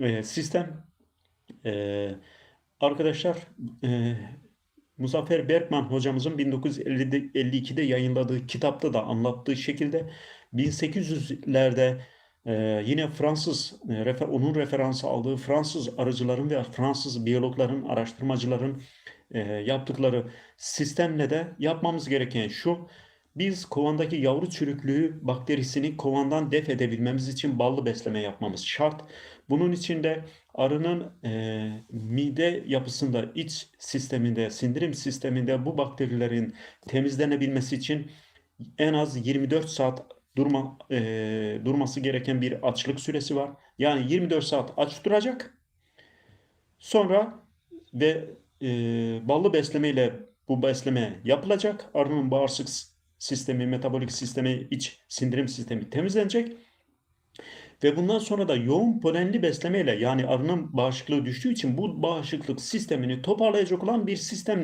e, sistem e, arkadaşlar e, Muzaffer Berkman hocamızın 1952'de yayınladığı kitapta da anlattığı şekilde 1800'lerde e, yine Fransız refer- onun referansı aldığı Fransız arıcıların ve Fransız biyologların, araştırmacıların e, yaptıkları sistemle de yapmamız gereken şu. Biz kovandaki yavru çürüklüğü bakterisini kovandan def edebilmemiz için ballı besleme yapmamız şart. Bunun için de arının e, mide yapısında, iç sisteminde, sindirim sisteminde bu bakterilerin temizlenebilmesi için en az 24 saat durma e, durması gereken bir açlık süresi var. Yani 24 saat aç duracak. Sonra ve e, ballı beslemeyle bu besleme yapılacak. Arının bağırsak sistemi, metabolik sistemi, iç sindirim sistemi temizlenecek. Ve bundan sonra da yoğun polenli beslemeyle yani arının bağışıklığı düştüğü için bu bağışıklık sistemini toparlayacak olan bir sistem